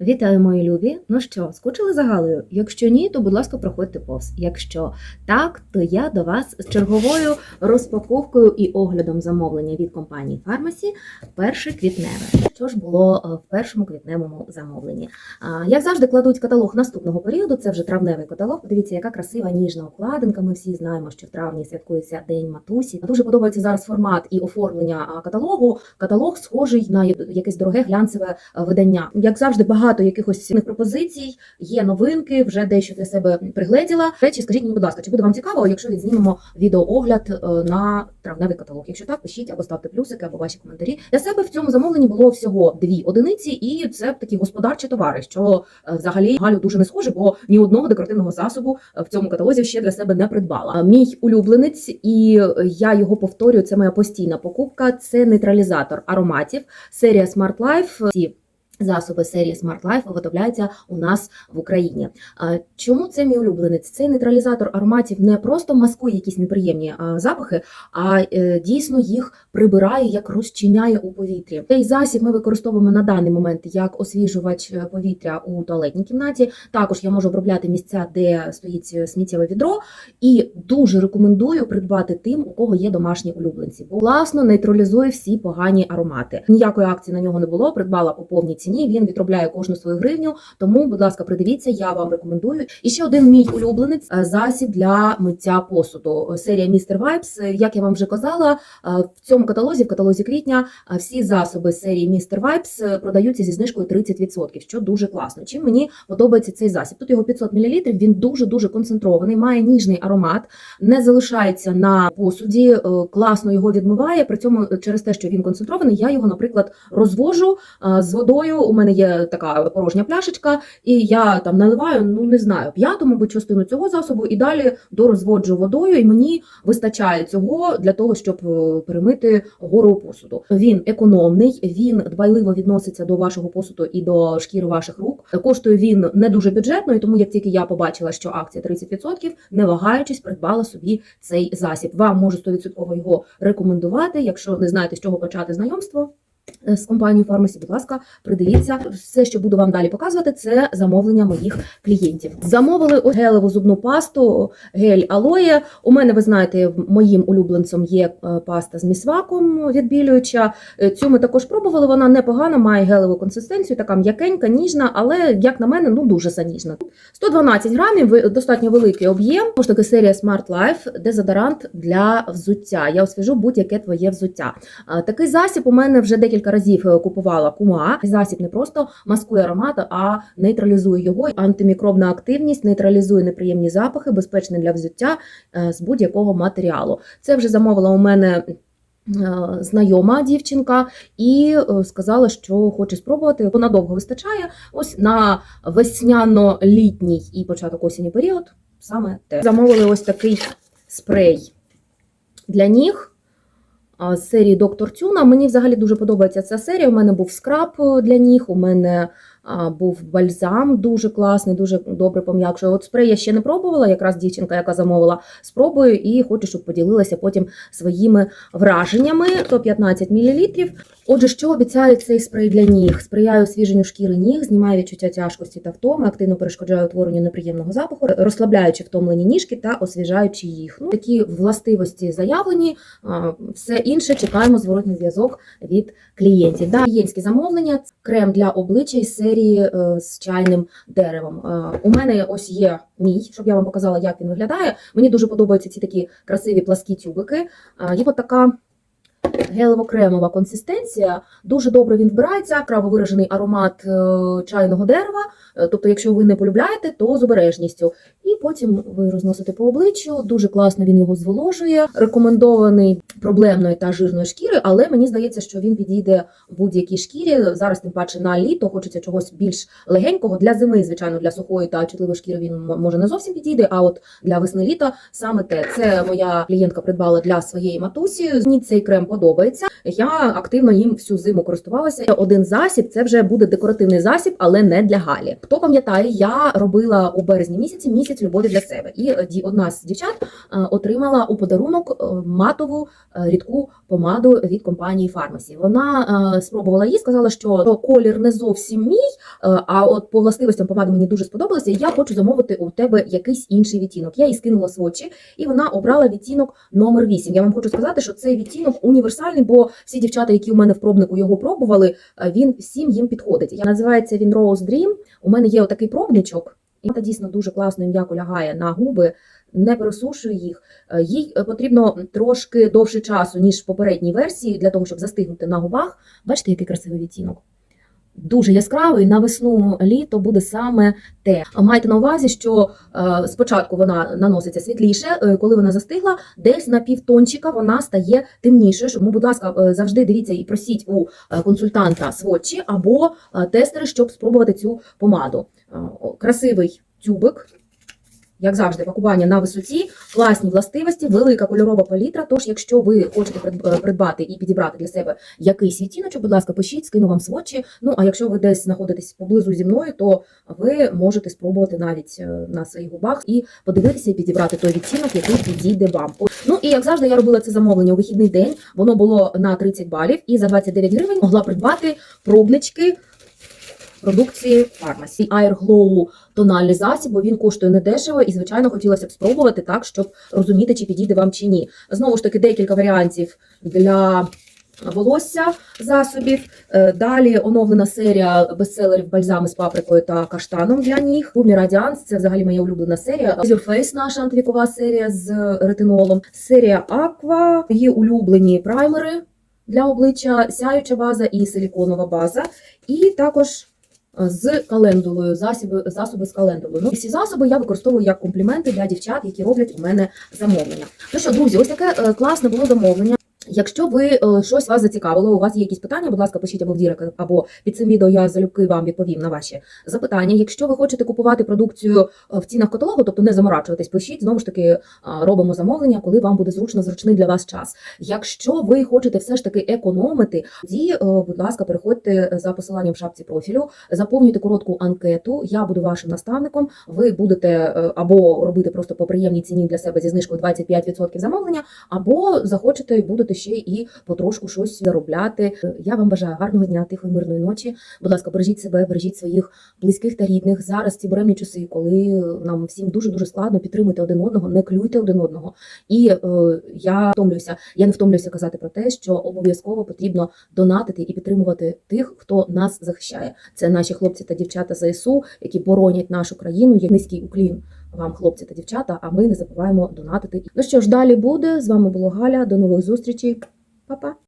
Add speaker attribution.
Speaker 1: Вітаю, мої любі. Ну що, скучили за Галею? Якщо ні, то будь ласка, проходьте повз. Якщо так, то я до вас з черговою розпаковкою і оглядом замовлення від компанії Фармасі перше квітневе. Що ж було е, в першому квітневому замовленні? Як завжди, кладуть каталог наступного періоду. Це вже травневий каталог. Подивіться, яка красива ніжна обкладинка. Ми всі знаємо, що в травні святкується День матусі. Дуже подобається зараз формат і оформлення каталогу. Каталог схожий на якесь дороге глянцеве е, видання. Як завжди, багато якихось цінних пропозицій, є новинки, вже дещо для себе пригледіла. Речі, скажіть мені, будь ласка, чи буде вам цікаво, якщо відзнімемо відеоогляд е, на травневий каталог? Якщо так, пишіть або ставте плюсики, або ваші коментарі. Для себе в цьому замовленні було всього дві одиниці, і це такі господарчі товари, що е, взагалі Галю дуже не схоже, бо ні одного декоративного засобу е, в цьому каталозі ще для себе не придбала. Мій улюбленець, і я його повторюю. Це моя постійна покупка. Це нейтралізатор ароматів серія Smart Life. Засоби серії Smart Life виготовляються у нас в Україні. Чому це мій улюбленець? Цей нейтралізатор ароматів не просто маскує якісь неприємні запахи, а е, дійсно їх прибирає, як розчиняє у повітрі. Цей засіб ми використовуємо на даний момент як освіжувач е, повітря у туалетній кімнаті. Також я можу обробляти місця, де стоїть е, сміттєве відро, і дуже рекомендую придбати тим, у кого є домашні улюбленці. Бо власно нейтралізує всі погані аромати. Ніякої акції на нього не було. Придбала по повній ціні. Він відробляє кожну свою гривню. Тому, будь ласка, придивіться, я вам рекомендую. І ще один мій улюбленець е, засіб для миття посуду. Серія Містер Вайпс. Як я вам вже казала, е, в цьому каталозі, в каталозі квітня, е, всі засоби серії Містер Вайпс продаються зі знижкою 30%, що дуже класно. Чим мені подобається цей засіб? Тут його 500 мл, Він дуже дуже концентрований, має ніжний аромат, не залишається на посуді, класно його відмиває. При цьому через те, що він концентрований, я його, наприклад, розвожу з водою. У мене є така порожня пляшечка, і я там наливаю, ну не знаю, п'яту, мабуть, частину цього засобу, і далі дорозводжу водою, і мені вистачає цього для того, щоб е, перемити гору посуду. Він економний, він дбайливо відноситься до вашого посуду і до шкіри ваших рук. Коштує він не дуже бюджетно, і тому як тільки я побачила, що акція 30%, не вагаючись, придбала собі цей засіб. Вам можу 100% його рекомендувати, якщо не знаєте, з чого почати знайомство. Е, з компанією Фармасі, будь ласка, придивіться. Все, що буду вам далі показувати, це замовлення моїх клієнтів. Замовили гелеву зубну пасту, гель алоє. У мене, ви знаєте, моїм улюбленцем є е, паста з місваком відбілююча. Е, Цю ми також пробували. Вона непогана, має гелеву консистенцію, така м'якенька, ніжна, але, як на мене, ну дуже заніжна. 112 грамів, достатньо великий об'єм. Ось таки серія Smart Life, дезодорант для взуття. Я освіжу будь-яке твоє взуття. Такий засіб у мене вже декілька декілька разів е, купувала кума. Засіб не просто маскує аромат, а нейтралізує його. Антимікробна активність нейтралізує неприємні запахи, безпечний для взуття е, з будь-якого матеріалу. Це вже замовила у мене. Е, знайома дівчинка і сказала, що хоче спробувати. Вона довго вистачає. Ось на весняно-літній і початок осені період. Саме те замовили ось такий спрей для ніг з серії Доктор Тюна. Мені взагалі дуже подобається ця серія. У мене був скраб е, для ніг, у мене був бальзам дуже класний, дуже добре пом'якшує. От спрей я ще не пробувала, якраз дівчинка, яка замовила, спробую і хочу, щоб поділилася потім своїми враженнями. 115 мл. Отже, що обіцяє цей спрей для ніг? Сприяє освіженню шкіри ніг, знімає відчуття тяжкості та втоми, активно перешкоджає утворенню неприємного запаху, розслабляючи втомлені ніжки та освіжаючи їх. Ну, Такі властивості заявлені, все інше чекаємо зворотний зв'язок від клієнтів. Да, Клієнтське замовлення, крем для обличчя із серії е, з чайним деревом. У мене ось є мій, щоб я вам показала, як він виглядає. Мені дуже подобаються ці такі красиві пласкі тюбики. Є от така гелево-кремова консистенція. Дуже добре він вбирається, краво виражений аромат е, чайного дерева. Тобто, якщо ви не полюбляєте, то з обережністю. І потім ви розносите по обличчю. Дуже класно він його зволожує. Рекомендований проблемної та жирної шкіри, але мені здається, що він підійде будь-якій шкірі. Зараз, тим паче, на літо хочеться чогось більш легенького. Для зими, звичайно, для сухої та чутливої шкіри він може не зовсім підійде. А от для весни літа саме те. Це моя клієнтка придбала для своєї матусі. Мені цей крем подобається. Я активно їм всю зиму користувалася. Один засіб це вже буде декоративний засіб, але не для Галі. Хто пам'ятає, я робила у березні місяці місяць любові для себе. І е, одна з дівчат е, отримала у подарунок е, матову рідку помаду від компанії Фармасі. Вона спробувала її, сказала, що колір не зовсім мій, а от по властивостям помади мені дуже сподобалася. і Я хочу замовити у тебе якийсь інший відтінок. Я їй скинула свочі, і вона обрала відтінок номер 8. Я вам хочу сказати, що цей відтінок універсальний, бо всі дівчата, які у мене в пробнику його пробували, е, він всім їм підходить. Я називається він Rose Dream. У мене є отакий пробничок, і вона дійсно дуже класно і м'яко лягає на губи. Не пересушує їх. Е, Їй е, потрібно трошки довше часу, ніж в попередній версії, для того, щоб застигнути на губах. Бачите, який красивий відтінок. Дуже яскравий на весну літо буде саме те. Майте на увазі, що е, спочатку вона наноситься світліше, е, коли вона застигла, десь на півтончика вона стає темнішою. Тому, будь ласка, е, завжди дивіться і просіть у консультанта сводчі або тестери, щоб спробувати цю помаду. Красивий тюбик. Як завжди, пакування на висоті, класні властивості, велика кольорова палітра. Тож, якщо ви хочете е, придбати і підібрати для себе якийсь відтіночок, будь ласка, пишіть, скину вам сводчі. Ну а якщо ви десь знаходитесь поблизу зі мною, то ви можете спробувати навіть е, на своїх губах і подивитися і підібрати той відтінок, який підійде вам. Ну і як завжди, я робила це замовлення у вихідний день. Воно було на 30 балів, і за 29 гривень могла придбати пробнички. Продукції фармасі Air тональний засіб, бо він коштує недешево, і звичайно хотілося б спробувати так, щоб розуміти, чи підійде вам чи ні. Знову ж таки, декілька варіантів для волосся засобів. Е, Далі оновлена серія бестселерів бальзами з паприкою та каштаном для ніг. Бумі Радіанс це взагалі моя улюблена серія. Face наша антивікова серія з ретинолом. Серія Aqua, її улюблені праймери для обличчя, сяюча база і силіконова база. І також з календулою, засоби, засоби з календулою. Ну, всі засоби я використовую як компліменти для дівчат, які роблять у мене замовлення. Ну що, друзі, ось таке е, класне було замовлення. Якщо ви е, щось вас зацікавило, у вас є якісь питання, будь ласка, пишіть або в дірек, або під цим відео я залюбки вам відповім на ваші запитання. Якщо ви хочете купувати продукцію е, в цінах каталогу, тобто не заморачуватись, пишіть знову ж таки е, робимо замовлення, коли вам буде зручно зручний для вас час. Якщо ви хочете все ж таки економити, тоді, будь ласка, переходьте за посиланням в шапці профілю, заповнюйте коротку анкету. Я буду вашим наставником. Ви будете або робити просто по приємній ціні для себе зі знижкою 25% замовлення, або захочете і будете ще і потрошку щось заробляти. Я вам бажаю гарного дня, тихої мирної ночі. Будь ласка, бережіть себе, бережіть своїх близьких та рідних. Зараз ці буремні часи, коли нам всім дуже дуже складно підтримуйте один одного, не клюйте один одного. І е, я втомлююся. Я не втомлююся казати про те, що обов'язково потрібно донатити і підтримувати тих, хто нас захищає. Це наші хлопці та дівчата ЗСУ, які боронять нашу країну. Є низький уклін вам, хлопці та дівчата. А ми не забуваємо донатити. Ну що ж, далі буде з вами було Галя. До нових зустрічей. Па-па!